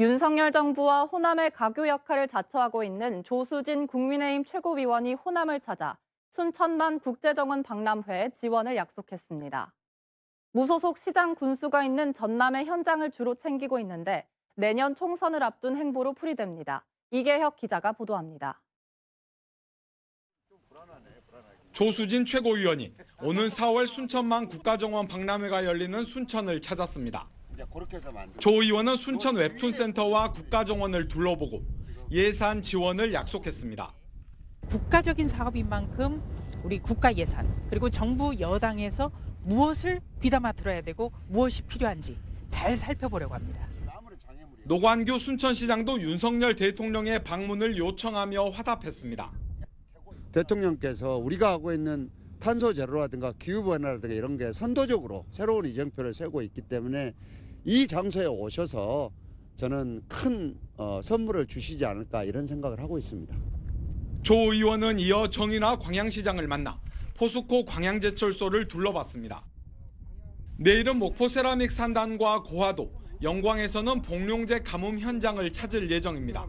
윤석열 정부와 호남의 가교 역할을 자처하고 있는 조수진 국민의힘 최고위원이 호남을 찾아 순천만 국제정원 박람회에 지원을 약속했습니다. 무소속 시장 군수가 있는 전남의 현장을 주로 챙기고 있는데 내년 총선을 앞둔 행보로 풀이됩니다. 이계혁 기자가 보도합니다. 조수진 최고위원이 오는 4월 순천만 국가정원 박람회가 열리는 순천을 찾았습니다. 이제 그렇게 해서 만들. 조 의원은 순천 웹툰 센터와 국가정원을 둘러보고 예산 지원을 약속했습니다. 국가적인 사업인 만큼 우리 국가 예산 그리고 정부 여당에서 무엇을 귀담아 들어야 되고 무엇이 필요한지 잘 살펴보려고 합니다. 노관규 순천시장도 윤석열 대통령의 방문을 요청하며 화답했습니다. 대통령께서 우리가 하고 있는 탄소 제로라든가 기후 변화라든가 이런 게 선도적으로 새로운 이정표를 세우고 있기 때문에 이 장소에 오셔서 저는 큰 어, 선물을 주시지 않을까 이런 생각을 하고 있습니다. 조 의원은 이어 정인화 광양시장을 만나 포스코 광양제철소를 둘러봤습니다. 내일은 목포 세라믹 산단과 고화도, 영광에서는 복룡제 가뭄 현장을 찾을 예정입니다.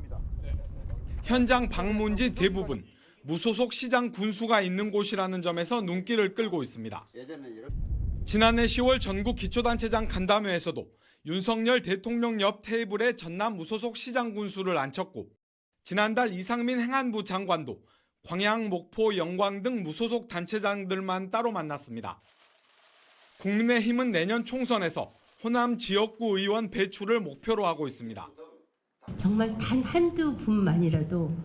현장 방문지 대부분 무소속 시장 군수가 있는 곳이라는 점에서 눈길을 끌고 있습니다. 지난해 10월 전국 기초단체장 간담회에서도 윤석열 대통령 옆 테이블에 전남 무소속 시장 군수를 앉혔고 지난달 이상민 행안부 장관도 광양, 목포, 영광 등 무소속 단체장들만 따로 만났습니다. 국민의힘은 내년 총선에서 호남 지역구 의원 배출을 목표로 하고 있습니다. 정말 단 한두 분만이라도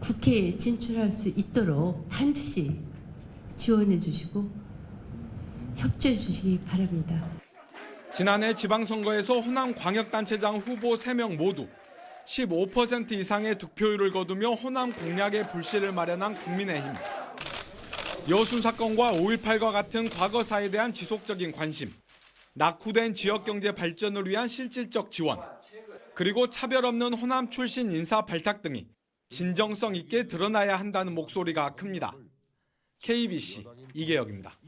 국회에 진출할 수 있도록 반드시 지원해 주시고 협조해 주시기 바랍니다. 지난해 지방선거에서 호남 광역단체장 후보 3명 모두 15% 이상의 득표율을 거두며 호남 공략의 불씨를 마련한 국민의힘. 여수 사건과 5.18과 같은 과거사에 대한 지속적인 관심, 낙후된 지역경제 발전을 위한 실질적 지원, 그리고 차별 없는 호남 출신 인사 발탁 등이 진정성 있게 드러나야 한다는 목소리가 큽니다. KBC 이계혁입니다.